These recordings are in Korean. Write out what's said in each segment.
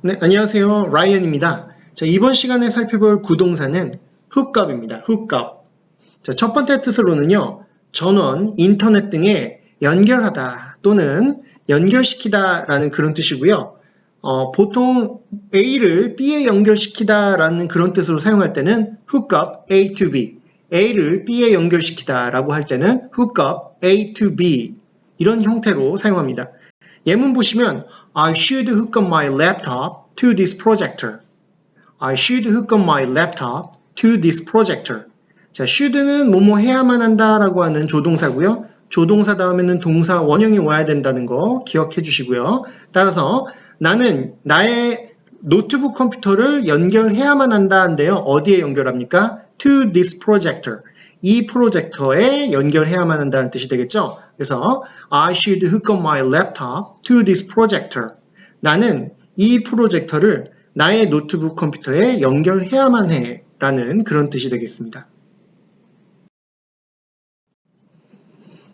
네, 안녕하세요. 라이언입니다. 자, 이번 시간에 살펴볼 구동사는 훅업입니다. 훅업. 자, 첫 번째 뜻으로는요. 전원, 인터넷 등에 연결하다 또는 연결시키다 라는 그런 뜻이고요. 어, 보통 A를 B에 연결시키다 라는 그런 뜻으로 사용할 때는 up A to B. A를 B에 연결시키다 라고 할 때는 up A to B. 이런 형태로 사용합니다. 예문 보시면 I should hook up my laptop to this projector. I should hook up my laptop to this projector. 자, should는 뭐뭐 해야만 한다라고 하는 조동사고요. 조동사 다음에는 동사 원형이 와야 된다는 거 기억해 주시고요. 따라서 나는 나의 노트북 컴퓨터를 연결해야만 한다인데요. 어디에 연결합니까? To this projector. 이 프로젝터에 연결해야만 한다는 뜻이 되겠죠. 그래서 I should hook up my laptop to this projector. 나는 이 프로젝터를 나의 노트북 컴퓨터에 연결해야만 해 라는 그런 뜻이 되겠습니다.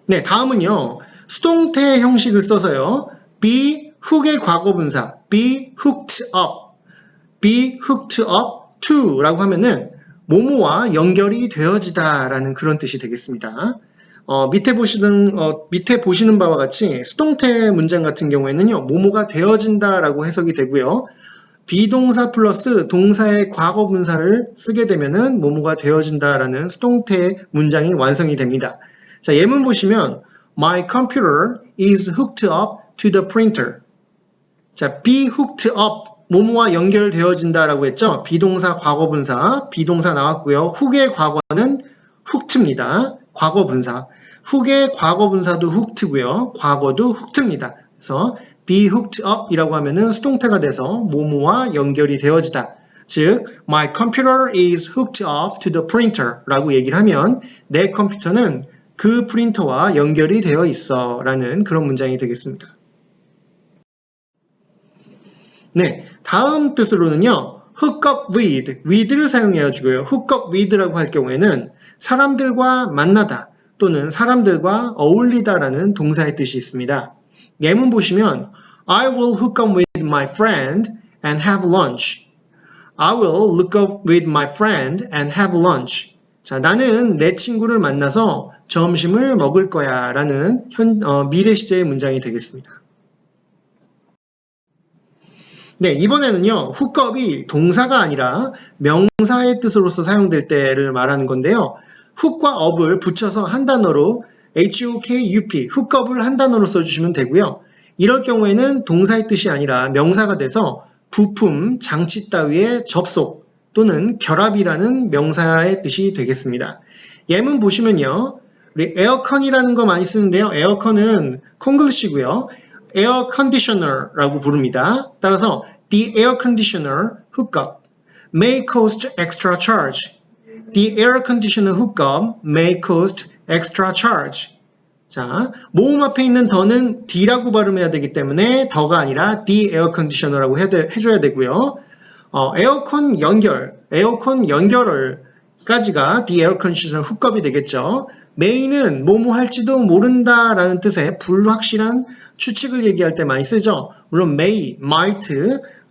네, 다음은요. 수동태 형식을 써서요. be hook의 과거분사 be hooked up be hooked up to 라고 하면은 모모와 연결이 되어지다 라는 그런 뜻이 되겠습니다. 어, 밑에 보시는, 어, 밑에 보시는 바와 같이 수동태 문장 같은 경우에는요, 모모가 되어진다 라고 해석이 되고요. 비동사 플러스 동사의 과거 분사를 쓰게 되면은 모모가 되어진다 라는 수동태 문장이 완성이 됩니다. 자, 예문 보시면, My computer is hooked up to the printer. 자, be hooked up. 모모와 연결되어진다라고 했죠. 비동사 과거분사, 비동사 나왔고요. 훅의 과거는 훅트입니다. 과거분사. 훅의 과거분사도 훅트고요. 과거도 훅트입니다. 그래서 be hooked up이라고 하면은 수동태가 돼서 모모와 연결이 되어지다. 즉, my computer is hooked up to the printer라고 얘기를 하면 내 컴퓨터는 그 프린터와 연결이 되어 있어 라는 그런 문장이 되겠습니다. 네, 다음 뜻으로는요. hook up with, with를 사용해 주고요. hook up with라고 할 경우에는 사람들과 만나다 또는 사람들과 어울리다라는 동사의 뜻이 있습니다. 예문 보시면 I will hook up with my friend and have lunch. I will look up with my friend and have lunch. 자, 나는 내 친구를 만나서 점심을 먹을 거야 라는 현, 어, 미래 시제의 문장이 되겠습니다. 네, 이번에는요, 훅업이 동사가 아니라 명사의 뜻으로서 사용될 때를 말하는 건데요. 훅과 업을 붙여서 한 단어로 HOKUP, 훅업을 한 단어로 써주시면 되고요. 이럴 경우에는 동사의 뜻이 아니라 명사가 돼서 부품, 장치 따위의 접속 또는 결합이라는 명사의 뜻이 되겠습니다. 예문 보시면요. 우리 에어컨이라는 거 많이 쓰는데요. 에어컨은 콩글리시고요. 에어 컨디셔너라고 부릅니다. 따라서 the air conditioner hookup may cost extra charge. The air conditioner hookup may cost extra charge. 자, 모음 앞에 있는 더는 D라고 발음해야 되기 때문에 더가 아니라 the air conditioner라고 해줘야 되고요. 어, 에어컨 연결, 에어컨 연결을 까지가 the air conditioner hookup이 되겠죠. 메인은 뭐뭐 할지도 모른다라는 뜻의 불확실한 추측을 얘기할 때 많이 쓰죠. 물론 may, might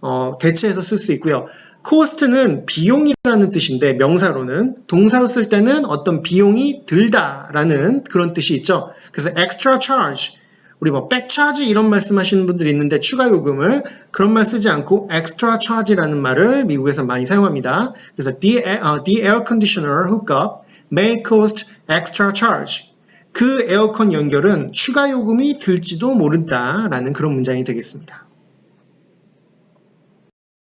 어, 대체해서 쓸 수 있고요. 코스트는 비용이라는 뜻인데 명사로는 동사로 쓸 때는 어떤 비용이 들다라는 그런 뜻이 있죠. 그래서 extra charge 우리 뭐 백차지 이런 말씀하시는 분들이 있는데 추가 요금을 그런 말 쓰지 않고 extra charge라는 말을 미국에서 많이 사용합니다. 그래서 the, uh, the air conditioner hookup may cost extra charge. 그 에어컨 연결은 추가 요금이 들지도 모른다 라는 그런 문장이 되겠습니다.